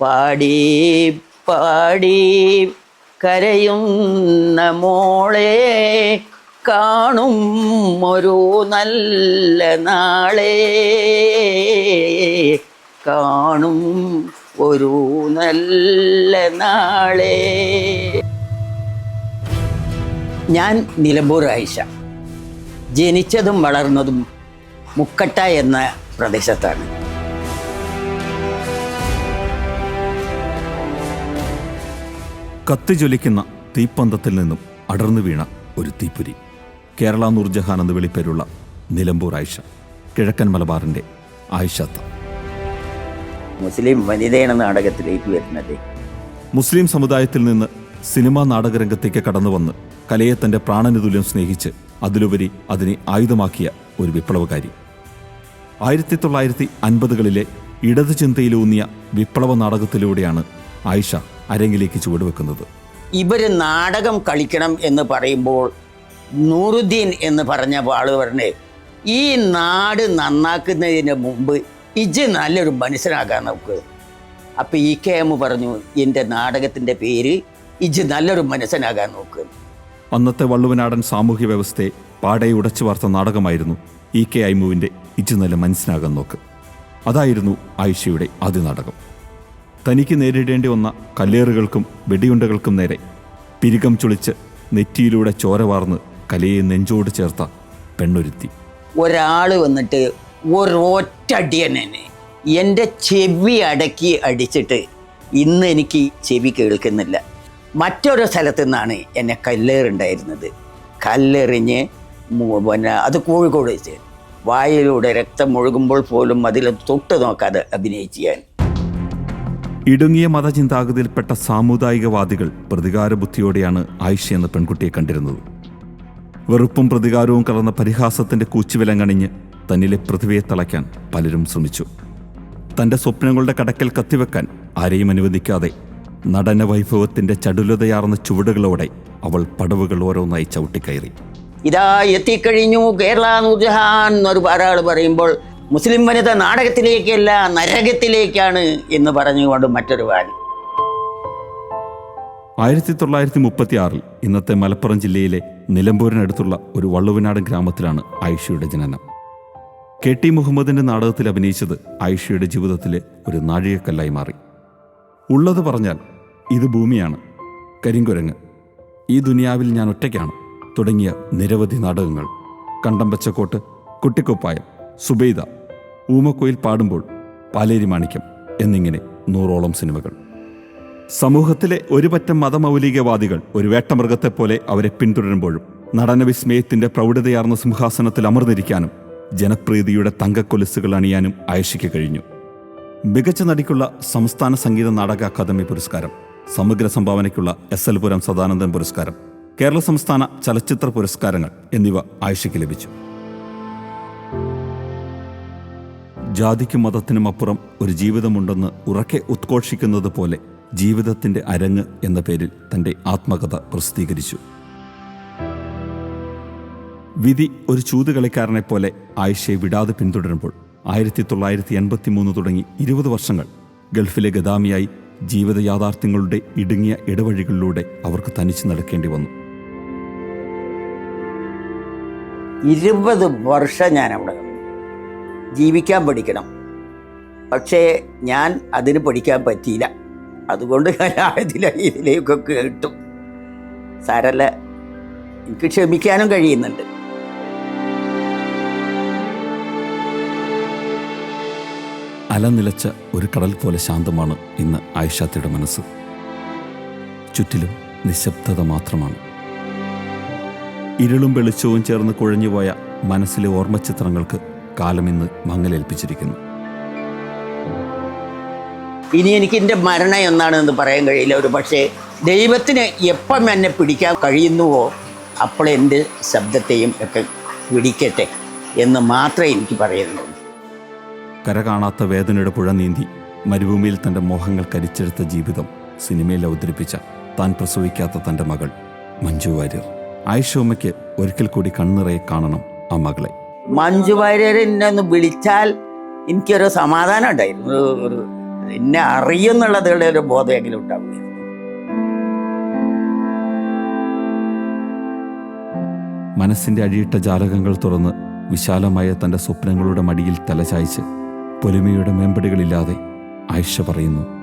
പാടി പാടി കരയുന്ന മോളെ കാണും ഒരു നല്ല നാളെ. കാണും ഒരു നല്ല നാളെ. ഞാൻ നിലമ്പൂർ ആയിഷ. ജനിച്ചതും വളർന്നതും മുക്കട്ട എന്ന പ്രദേശത്താണ്. കത്തിജ്വലിക്കുന്ന തീപ്പന്തത്തിൽ നിന്നും അടർന്നു വീണ ഒരു തീപ്പുരി. കേരള നൂർജഹാൻ എന്ന് വിളിപ്പേരുള്ള നിലമ്പൂർ ആയിഷ. കിഴക്കൻ മലബാറിന്റെ ആയിഷത്ത മുസ്ലിം വനിതയാണ് നാടകത്തിലേക്ക് വരുന്നത്. മുസ്ലിം സമുദായത്തിൽ നിന്ന് സിനിമാ നാടകരംഗത്തേക്ക് കടന്നു വന്ന് കലയെ തന്റെ പ്രാണനുതുല്യം സ്നേഹിച്ച് അതിലുപരി അതിനെ ആയുധമാക്കിയ ഒരു വിപ്ലവകാരി. ആയിരത്തി തൊള്ളായിരത്തി അൻപതുകളിലെ ഇടതു ചിന്തയിലൂന്നിയ വിപ്ലവ നാടകത്തിലൂടെയാണ് ആയിഷ അരങ്ങിലേക്ക് ചുവടുവെക്കുന്നത് ഇവർ നാടകം കളിക്കണം എന്ന് പറയുമ്പോൾ നൂറുദ്ദീൻ എന്ന് പറഞ്ഞ ആൾ പറഞ്ഞേ ഈ നാട് നന്നാക്കുന്നതിന് മുമ്പ് ഇജ് നല്ലൊരു മനുഷ്യനാകാൻ നമുക്ക് അപ്പം ഈ കെ എം പറഞ്ഞു എന്റെ നാടകത്തിന്റെ പേര് ഇജ് നല്ലൊരു മനുഷ്യനാകാൻ നോക്ക്. അന്നത്തെ വള്ളുവനാടൻ സാമൂഹ്യ വ്യവസ്ഥയെ പാടെ ഉടച്ചു വാർത്ത നാടകമായിരുന്നു ഇ കെ ഐമുവിന്റെ ഇജ് നല്ല മനസ്സിനാകാൻ നോക്ക്. അതായിരുന്നു ആയിഷയുടെ ആദ്യ നാടകം. തനിക്ക് നേരിടേണ്ടി വന്ന കല്ലേറുകൾക്കും വെടിയുണ്ടകൾക്കും നേരെ പിരികം ചുളിച്ച് നെറ്റിയിലൂടെ ചോര വാർന്ന് കലയെ നെഞ്ചോട് ചേർത്ത പെണ്ണൊരുത്തി. ഒരാൾ വന്നിട്ട് ഒരൊറ്റടിയനെ എന്റെ ചെവി അടക്കി അടിച്ചിട്ട് ഇന്ന് എനിക്ക് ചെവി കേൾക്കുന്നില്ല. മറ്റൊരു സ്ഥലത്തു നിന്നാണ് എന്നെ കല്ലേറുണ്ടായിരുന്നത്. കല്ലെറിഞ്ഞ് പിന്നെ അത് കോഴിക്കോട് വെച്ച്. വായിലൂടെ രക്തം ഒഴുകുമ്പോൾ പോലും അതിൽ തൊട്ട് നോക്കാതെ അഭിനയിച്ച് ഞാൻ. ഇടുങ്ങിയ മതചിന്താഗതിയിൽപ്പെട്ട സാമുദായികവാദികൾ പ്രതികാര ബുദ്ധിയോടെയാണ് ആയിഷ എന്ന പെൺകുട്ടിയെ കണ്ടിരുന്നത്. വെറുപ്പും പ്രതികാരവും കലർന്ന പരിഹാസത്തിന്റെ കൂച്ചുവിലങ്ങണിഞ്ഞ് തന്നിലെ പ്രതിഭയെ തളയ്ക്കാൻ പലരും ശ്രമിച്ചു. തന്റെ സ്വപ്നങ്ങളുടെ കടക്കൽ കത്തിവെക്കാൻ ആരെയും അനുവദിക്കാതെ നടന വൈഭവത്തിന്റെ ചടുലതയാർന്ന ചുവടുകളോടെ അവൾ പടവുകൾ ഓരോന്നായി ചവിട്ടിക്കയറി. ഇതാ എത്തിക്കഴിഞ്ഞു കേരള നൂർജഹാൻ എന്നൊരു ഒരാൾ പറയുമ്പോൾ മുസ്ലിം വനിത നാടകത്തിലേക്കല്ല നരകത്തിലേക്കാണ് എന്ന് പറഞ്ഞുകൊണ്ട് മറ്റൊരു വാരി ആയിരത്തി തൊള്ളായിരത്തി മുപ്പത്തി ആറിൽ ഇന്നത്തെ മലപ്പുറം ജില്ലയിലെ നിലമ്പൂരിനടുത്തുള്ള ഒരു വള്ളുവനാടൻ ഗ്രാമത്തിലാണ് ആയിഷയുടെ ജനനം. കെ ടി മുഹമ്മദിന്റെ നാടകത്തിൽ അഭിനയിച്ചത് ആയിഷയുടെ ജീവിതത്തിലെ ഒരു നാഴികക്കല്ലായി മാറി. ഉള്ളത് പറഞ്ഞാൽ ഇത് ഭൂമിയാണ് കരിങ്കുരങ്ങ്. ഈ ദുനിയാവിൽ ഞാൻ ഒറ്റയ്ക്കാണ് തുടങ്ങിയ നിരവധി നാടകങ്ങൾ. കണ്ടം കുട്ടിക്കുപ്പായം സുബൈദ ഊമക്കോയിൽ പാടുമ്പോൾ പാലേരി മാണിക്യം എന്നിങ്ങനെ നൂറോളം സിനിമകൾ. സമൂഹത്തിലെ ഒരുപറ്റം മതമൗലികവാദികൾ ഒരു വേട്ടമൃഗത്തെപ്പോലെ അവരെ പിന്തുടരുമ്പോഴും നടനവിസ്മയത്തിന്റെ പ്രൗഢതയാർന്ന സിംഹാസനത്തിൽ അമർന്നിരിക്കാനും ജനപ്രീതിയുടെ തങ്കക്കൊലുസുകൾ അണിയാനും ആയിഷയ്ക്ക് കഴിഞ്ഞു. മികച്ച നടിക്കുള്ള സംസ്ഥാന സംഗീത നാടക അക്കാദമി പുരസ്കാരം സമഗ്ര സംഭാവനയ്ക്കുള്ള എസ് എൽ പുരം സദാനന്ദൻ പുരസ്കാരം കേരള സംസ്ഥാന ചലച്ചിത്ര പുരസ്കാരങ്ങൾ എന്നിവ ആയിഷയ്ക്ക് ലഭിച്ചു. ജാതിക്കും മതത്തിനും അപ്പുറം ഒരു ജീവിതമുണ്ടെന്ന് ഉറക്കെ ഉദ്ഘോഷിക്കുന്നത് പോലെ ജീവിതത്തിന്റെ അരങ്ങ് എന്ന പേരിൽ തന്റെ ആത്മകഥ പ്രസിദ്ധീകരിച്ചു വിധി ഒരു ചൂതുകളിക്കാരനെ പോലെ ആയിഷയെ വിടാതെ പിന്തുടരുമ്പോൾ ആയിരത്തി തൊള്ളായിരത്തി എൺപത്തി മൂന്ന് തുടങ്ങി ഇരുപത് വർഷങ്ങൾ ഗൾഫിലെ ഗദാമിയായി ജീവിത യാഥാർത്ഥ്യങ്ങളുടെ ഇടുങ്ങിയ ഇടവഴികളിലൂടെ അവർക്ക് തനിച്ചു നടക്കേണ്ടി വന്നു ഇരുപത് വർഷം ഞാൻ അവിടെ. ജീവിക്കാൻ പഠിക്കണം. പക്ഷേ ഞാൻ അതിന് പഠിക്കാൻ പറ്റിയില്ല. അതുകൊണ്ട് കലാതിലെ ഇതിലേക്കൊക്കെ കേട്ടു. സാരല്ല എനിക്ക് ക്ഷമിക്കാനും കഴിയുന്നുണ്ട്. അലനിലച്ച ഒരു കടൽ പോലെ ശാന്തമാണ് ഇന്ന് ആയിഷാത്തിയുടെ മനസ്സ്. ചുറ്റിലും നിശബ്ദത മാത്രമാണ്. ഇരുളും വെളിച്ചവും ചേർന്ന് കുഴഞ്ഞുപോയ മനസ്സിലെ ഓർമ്മചിത്രങ്ങൾക്ക് കാലം ഇന്ന് മങ്ങലേൽപ്പിച്ചിരിക്കുന്നു. ഇനി എനിക്ക് എന്റെ മരണം എന്നാണ് എന്ന് പറയാൻ കഴിയില്ല. ഒരു പക്ഷേ ദൈവത്തിന് എപ്പം എന്നെ പിടിക്കാൻ കഴിയുന്നുവോ അപ്പോൾ എന്റെ ശബ്ദത്തെയും ഒക്കെ പിടിക്കട്ടെ എന്ന് മാത്രമേ എനിക്ക് പറയുന്നുള്ളൂ കര കാണാത്ത വേദനയുടെ പുഴ നീന്തി മരുഭൂമിയിൽ തന്റെ മോഹങ്ങൾ കരിച്ചെടുത്ത ജീവിതം സിനിമയിൽ അവതരിപ്പിച്ച താൻ പ്രസവിക്കാത്ത തന്റെ മകൾ മഞ്ജു വാര്യർ. ആയിഷോമ്മയ്ക്ക് ഒരിക്കൽ കൂടി കണ്ണിറയെ കാണണം ആ മകളെ. മഞ്ജു വാര്യരെ എന്നെ ഒന്ന് വിളിച്ചാൽ എനിക്കൊരു സമാധാനം ഉണ്ടായിരുന്നു. ഒരു- എന്നെ അറിയുന്നുള്ളതുകളുടെ ഒരു ബോധമെങ്കിലും ഉണ്ടാവുകയായിരുന്നു മനസ്സിന്റെ അഴിയിട്ട ജാലകങ്ങൾ തുറന്ന് വിശാലമായ തന്റെ സ്വപ്നങ്ങളുടെ മടിയിൽ തലചായ്ച്ച് പൊലിമയുടെ മേമ്പടികളില്ലാതെ ആയിഷ പറയുന്നു